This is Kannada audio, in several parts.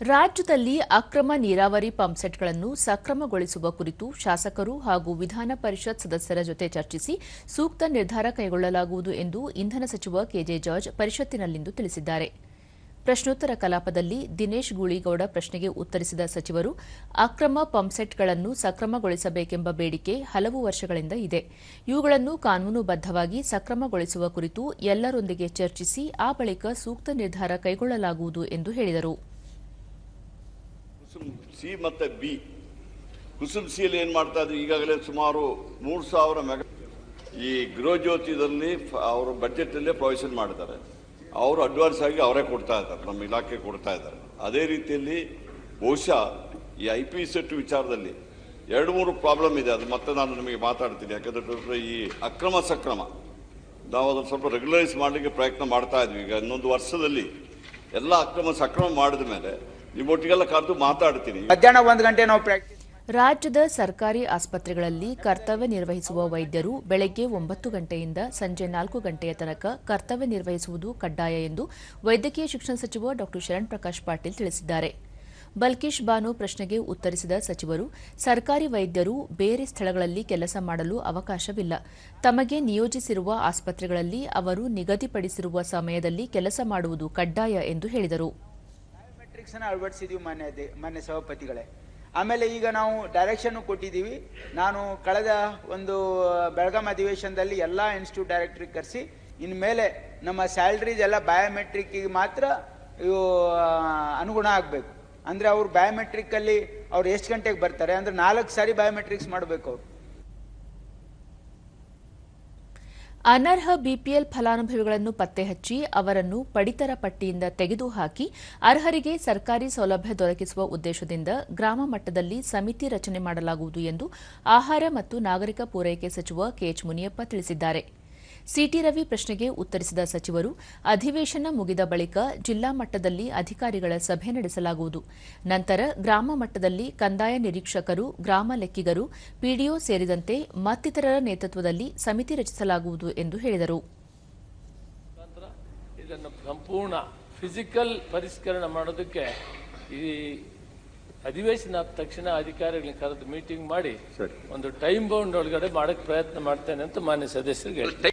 ರಾಜ್ಯದಲ್ಲಿ ಅಕ್ರಮ ನೀರಾವರಿ ಪಂಪ್ಸೆಟ್ಗಳನ್ನು ಸಕ್ರಮಗೊಳಿಸುವ ಕುರಿತು ಶಾಸಕರು ಹಾಗೂ ವಿಧಾನ ಪರಿಷತ್ ಸದಸ್ಯರ ಜೊತೆ ಚರ್ಚಿಸಿ ಸೂಕ್ತ ನಿರ್ಧಾರ ಕೈಗೊಳ್ಳಲಾಗುವುದು ಎಂದು ಇಂಧನ ಸಚಿವ ಕೆಜೆ ಜಾರ್ಜ್ ಪರಿಷತ್ತಿನಲ್ಲಿಂದು ತಿಳಿಸಿದ್ದಾರೆ. ಪ್ರಶ್ನೋತ್ತರ ಕಲಾಪದಲ್ಲಿ ದಿನೇಶ್ ಗೂಳಿಗೌಡ ಪ್ರಶ್ನೆಗೆ ಉತ್ತರಿಸಿದ ಸಚಿವರು, ಅಕ್ರಮ ಪಂಪ್ಸೆಟ್ಗಳನ್ನು ಸಕ್ರಮಗೊಳಿಸಬೇಕೆಂಬ ಬೇಡಿಕೆ ಹಲವು ವರ್ಷಗಳಿಂದ ಇದೆ. ಇವುಗಳನ್ನು ಕಾನೂನುಬದ್ದವಾಗಿ ಸಕ್ರಮಗೊಳಿಸುವ ಕುರಿತು ಎಲ್ಲರೊಂದಿಗೆ ಚರ್ಚಿಸಿ ಆ ಬಳಿಕ ಸೂಕ್ತ ನಿರ್ಧಾರ ಕೈಗೊಳ್ಳಲಾಗುವುದು ಎಂದು ಹೇಳಿದರು. ಕುಸುಮ್ ಸಿ ಮತ್ತೆ ಬಿ. ಕುಸುಮ್ ಸಿಯಲ್ಲಿ ಏನು ಮಾಡ್ತಾ ಇದ್ರು? ಈಗಾಗಲೇ ಸುಮಾರು ಮೂರು ಸಾವಿರ ಮೆಗಾ ಈ ಗೃಹ ಜ್ಯೋತಿದಲ್ಲಿ ಫ- ಅವರು ಬಜೆಟ್ ಅಲ್ಲೇ ಪ್ರೊವಿಷನ್ ಮಾಡಿದ್ದಾರೆ. ಅವರು ಅಡ್ವಾನ್ಸ್ ಆಗಿ ಅವರೇ ಕೊಡ್ತಾ ಇದ್ದಾರೆ, ನಮ್ಮ ಇಲಾಖೆ ಕೊಡ್ತಾ ಇದ್ದಾರೆ. ಅದೇ ರೀತಿಯಲ್ಲಿ ಬಹುಶಃ ಈ ಐ ಪಿ ಸೆಟ್ ವಿಚಾರದಲ್ಲಿ ಎರಡು ಮೂರು ಪ್ರಾಬ್ಲಮ್ ಇದೆ. ಅದು ಮತ್ತೆ ನಾನು ನಿಮಗೆ ಮಾತಾಡ್ತೀನಿ. ಯಾಕಂದ್ರೆ ಈ ಅಕ್ರಮ ಸಕ್ರಮ. ನಾವು ಅದನ್ನು ಸ್ವಲ್ಪ ರೆಗ್ಯುಲರೈಸ್ ಮಾಡಲಿಕ್ಕೆ ಪ್ರಯತ್ನ ಮಾಡ್ತಾ ಇದ್ವಿ. ಈಗ ಇನ್ನೊಂದು ವರ್ಷದಲ್ಲಿ ಎಲ್ಲ ಅಕ್ರಮ ಸಕ್ರಮ ಮಾಡಿದ ಮೇಲೆ ನಿಮ್ಮೊಟ್ಟಿಗೆಲ್ಲ ಕರೆದು ಮಾತಾಡ್ತೀನಿ. ಮಧ್ಯಾಹ್ನ ಒಂದು ಗಂಟೆ ನಾವು ಪ್ರಾಕ್ಟೀಸ್ ರಾಜ್ಯದ ಸರ್ಕಾರಿ ಆಸ್ಪತ್ರೆಗಳಲ್ಲಿ ಕರ್ತವ್ಯ ನಿರ್ವಹಿಸುವ ವೈದ್ಯರು ಬೆಳಗ್ಗೆ ಒಂಬತ್ತು ಗಂಟೆಯಿಂದ ಸಂಜೆ ನಾಲ್ಕು ಗಂಟೆಯ ತನಕ ಕರ್ತವ್ಯ ನಿರ್ವಹಿಸುವುದು ಕಡ್ಡಾಯ ಎಂದು ವೈದ್ಯಕೀಯ ಶಿಕ್ಷಣ ಸಚಿವ ಡಾ. ಶರಣ್ ಪ್ರಕಾಶ್ ಪಾಟೀಲ್ ತಿಳಿಸಿದ್ದಾರೆ. ಬಲ್ಕೇಶ್ ಬಾನು ಪ್ರಶ್ನೆಗೆ ಉತ್ತರಿಸಿದ ಸಚಿವರು ಸರ್ಕಾರಿ ವೈದ್ಯರು ಬೇರೆ ಸ್ಥಳಗಳಲ್ಲಿ ಕೆಲಸ ಮಾಡಲು ಅವಕಾಶವಿಲ್ಲ. ತಮಗೆ ನಿಯೋಜಿಸಿರುವ ಆಸ್ಪತ್ರೆಗಳಲ್ಲಿ ಅವರು ನಿಗದಿಪಡಿಸಿರುವ ಸಮಯದಲ್ಲಿ ಕೆಲಸ ಮಾಡುವುದು ಕಡ್ಡಾಯ ಎಂದು ಹೇಳಿದರು. ಬಯೋಮೆಟ್ರಿಕ್ಸ್ ಅನ್ನ ಅಳವಡಿಸಿದೀವಿ ಮಾನ್ಯ ಮಾನ್ಯ ಸಭಾಪತಿಗಳೇ. ಆಮೇಲೆ ಈಗ ನಾವು ಡೈರೆಕ್ಷನ್ ಕೊಟ್ಟಿದ್ದೀವಿ. ನಾನು ಕಳೆದ ಒಂದು ಬೆಳಗಾಂ ಅಧಿವೇಶನದಲ್ಲಿ ಎಲ್ಲ ಇನ್ಸ್ಟಿಟ್ಯೂಟ್ ಡೈರೆಕ್ಟ್ರಿಗೆ ಕರೆಸಿ, ಇನ್ಮೇಲೆ ನಮ್ಮ ಸ್ಯಾಲ್ರೀಸ್ ಎಲ್ಲ ಬಯೋಮೆಟ್ರಿಕ್ಕಿಗೆ ಮಾತ್ರ ಇವು ಅನುಗುಣ ಆಗಬೇಕು. ಅಂದರೆ ಅವ್ರು ಬಯೋಮೆಟ್ರಿಕ್ಕಲ್ಲಿ ಅವ್ರು ಎಷ್ಟು ಗಂಟೆಗೆ ಬರ್ತಾರೆ? ಅಂದರೆ ನಾಲ್ಕು ಸಾರಿ ಬಯೋಮೆಟ್ರಿಕ್ಸ್ ಮಾಡಬೇಕು ಅವ್ರು. ಅನರ್ಹ ಬಿಪಿಎಲ್ ಫಲಾನುಭವಿಗಳನ್ನು ಪತ್ತೆ ಹಚ್ಚಿ ಅವರನ್ನು ಪಡಿತರ ಪಟ್ಟಿಯಿಂದ ತೆಗೆದುಹಾಕಿ ಅರ್ಹರಿಗೆ ಸರ್ಕಾರಿ ಸೌಲಭ್ಯ ದೊರಕಿಸುವ ಉದ್ದೇಶದಿಂದ ಗ್ರಾಮ ಮಟ್ಟದಲ್ಲಿ ಸಮಿತಿ ರಚನೆ ಮಾಡಲಾಗುವುದು ಎಂದು ಆಹಾರ ಮತ್ತು ನಾಗರಿಕ ಪೂರೈಕೆ ಸಚಿವ ಕೆಎಚ್ ಮುನಿಯಪ್ಪ ತಿಳಿಸಿದ್ದಾರೆ. ಸಿಟಿ ರವಿ ಪ್ರಶ್ನೆಗೆ ಉತ್ತರಿಸಿದ ಸಚಿವರು ಅಧಿವೇಶನ ಮುಗಿದ ಬಳಿಕ ಜಿಲ್ಲಾ ಮಟ್ಟದಲ್ಲಿ ಅಧಿಕಾರಿಗಳ ಸಭೆ ನಡೆಸಲಾಗುವುದು. ನಂತರ ಗ್ರಾಮ ಮಟ್ಟದಲ್ಲಿ ಕಂದಾಯ ನಿರೀಕ್ಷಕರು ಗ್ರಾಮ ಲೆಕ್ಕಿಗರು ಪಿಡಿಒ ಸೇರಿದಂತೆ ಮತ್ತಿತರರ ನೇತೃತ್ವದಲ್ಲಿ ಸಮಿತಿ ರಚಿಸಲಾಗುವುದು ಎಂದು ಹೇಳಿದರು. ಇದನ್ನು ಸಂಪೂರ್ಣ ಫಿಸಿಕಲ್ ಪರಿಷ್ಕರಣೆ ಮಾಡೋದಕ್ಕೆ ಈ ಅಧಿವೇಶನ ಆದ ತಕ್ಷಣ ಅಧಿಕಾರಿಗಳನ್ನ ಕರೆದು ಮೀಟಿಂಗ್ ಮಾಡಿ ಒಂದು ಟೈಮ್ ಬೌಂಡ್ ಒಳಗಡೆ ಮಾಡಕ್ಕೆ ಪ್ರಯತ್ನ ಮಾಡ್ತೇನೆ ಅಂತ ಮಾನ್ಯ ಸದಸ್ಯರಿಗೆ ಹೇಳ್ತೀನಿ.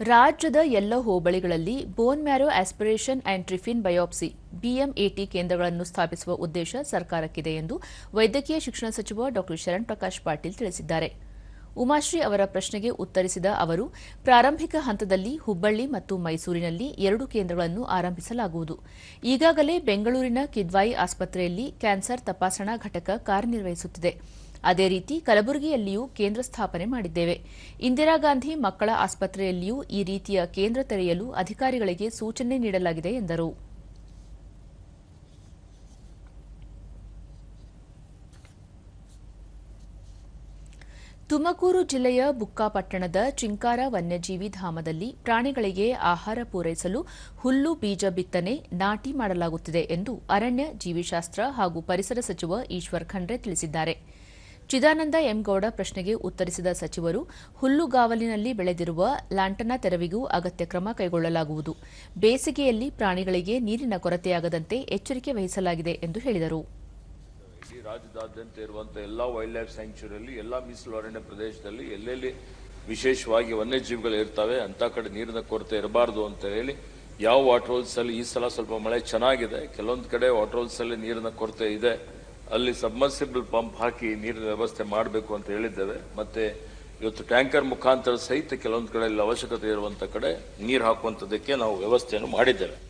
ರಾಜ್ಯದ ಎಲ್ಲ ಹೋಬಳಿಗಳಲ್ಲಿ bone marrow aspiration and trephine biopsy BMAT ಕೇಂದ್ರಗಳನ್ನು ಸ್ಥಾಪಿಸುವ ಉದ್ದೇಶ ಸರ್ಕಾರಕ್ಕಿದೆ ಎಂದು ವೈದ್ಯಕೀಯ ಶಿಕ್ಷಣ ಸಚಿವ ಡಾ. ಶರಣ್ ಪ್ರಕಾಶ್ ಪಾಟೀಲ್ ತಿಳಿಸಿದ್ದಾರೆ. ಉಮಾಶ್ರೀ ಅವರ ಪ್ರಶ್ನೆಗೆ ಉತ್ತರಿಸಿದ ಅವರು, ಪ್ರಾರಂಭಿಕ ಹಂತದಲ್ಲಿ ಹುಬ್ಬಳ್ಳಿ ಮತ್ತು ಮೈಸೂರಿನಲ್ಲಿ ಎರಡು ಕೇಂದ್ರಗಳನ್ನು ಆರಂಭಿಸಲಾಗುವುದು. ಈಗಾಗಲೇ ಬೆಂಗಳೂರಿನ ಕಿದ್ವಾಯಿ ಆಸ್ಪತ್ರೆಯಲ್ಲಿ ಕ್ಯಾನ್ಸರ್ ತಪಾಸಣಾ ಘಟಕ ಕಾರ್ಯನಿರ್ವಹಿಸುತ್ತಿದೆ. ಅದೇ ರೀತಿ ಕಲಬುರಗಿಯಲ್ಲಿಯೂ ಕೇಂದ್ರ ಸ್ಥಾಪನೆ ಮಾಡಿದ್ದೇವೆ. ಇಂದಿರಾ ಗಾಂಧಿ ಮಕ್ಕಳ ಆಸ್ಪತ್ರೆಯಲ್ಲಿಯೂ ಈ ರೀತಿಯ ಕೇಂದ್ರ ತೆರೆಯಲು ಅಧಿಕಾರಿಗಳಿಗೆ ಸೂಚನೆ ನೀಡಲಾಗಿದೆ ಎಂದರು. ತುಮಕೂರು ಜಿಲ್ಲೆಯ ಬುಕ್ಕಾಪಟ್ಟಣದ ಚಿಂಕಾರ ವನ್ಯಜೀವಿ ಧಾಮದಲ್ಲಿ ಪ್ರಾಣಿಗಳಿಗೆ ಆಹಾರ ಪೂರೈಸಲು ಹುಲ್ಲು ಬೀಜ ಬಿತ್ತನೆ ನಾಟಿ ಮಾಡಲಾಗುತ್ತಿದೆ ಎಂದು ಅರಣ್ಯ ಜೀವಿಶಾಸ್ತ್ರ ಹಾಗೂ ಪರಿಸರ ಸಚಿವ ಈಶ್ವರ್ ಖಂಡ್ರೆ ತಿಳಿಸಿದ್ದಾರೆ. ಚಿದಾನಂದ ಎಂಗೌಡ ಪ್ರಶ್ನೆಗೆ ಉತ್ತರಿಸಿದ ಸಚಿವರು ಹುಲ್ಲುಗಾವಲಿನಲ್ಲಿ ಬೆಳೆದಿರುವ ಲಾಂಟನ ತೆರವಿಗೂ ಅಗತ್ಯ ಕ್ರಮ ಕೈಗೊಳ್ಳಲಾಗುವುದು. ಬೇಸಿಗೆಯಲ್ಲಿ ಪ್ರಾಣಿಗಳಿಗೆ ನೀರಿನ ಕೊರತೆಯಾಗದಂತೆ ಎಚ್ಚರಿಕೆ ವಹಿಸಲಾಗಿದೆ ಎಂದು ಹೇಳಿದರು. ರಾಜ್ಯದಾದ್ಯಂತ ಇರುವಂತ ಎಲ್ಲ ವೈಲ್ಡ್ ಲೈಫ್ ಸ್ಯಾಂಕ್ಚುರಿಯಲ್ಲಿ ಎಲ್ಲ ಮೀಸಲು ಅರಣ್ಯ ಪ್ರದೇಶದಲ್ಲಿ ಎಲ್ಲೆಲ್ಲಿ ವಿಶೇಷವಾಗಿ ವನ್ಯಜೀವಿಗಳು ಇರ್ತವೆ ಅಂತ ಕಡೆ ನೀರಿನ ಕೊರತೆ ಇರಬಾರ್ದು ಅಂತ ಹೇಳಿ, ಯಾವ ವಾಟರ್ ಹೋಲ್ಸ್ ಅಲ್ಲಿ ಈ ಸಲ ಸ್ವಲ್ಪ ಮಳೆ ಚೆನ್ನಾಗಿದೆ, ಕೆಲವೊಂದು ಕಡೆ ವಾಟರ್ ಹೋಲ್ಸ್ ಅಲ್ಲಿ ನೀರಿನ ಕೊರತೆ ಇದೆ ಅಲ್ಲಿ ಸಬ್ಮರ್ಸಿಬಲ್ ಪಂಪ್ ಹಾಕಿ ನೀರಿನ ವ್ಯವಸ್ಥೆ ಮಾಡಬೇಕು ಅಂತ ಹೇಳಿದ್ದೇವೆ. ಮತ್ತೆ ಇವತ್ತು ಟ್ಯಾಂಕರ್ ಮುಖಾಂತರ ಸಹಿತ ಕೆಲವೊಂದು ಕಡೆ ಅವಶ್ಯಕತೆ ಇರುವಂತ ಕಡೆ ನೀರು ಹಾಕುವಂತದಕ್ಕೆ ನಾವು ವ್ಯವಸ್ಥೆಯನ್ನು ಮಾಡಿದ್ದೇವೆ.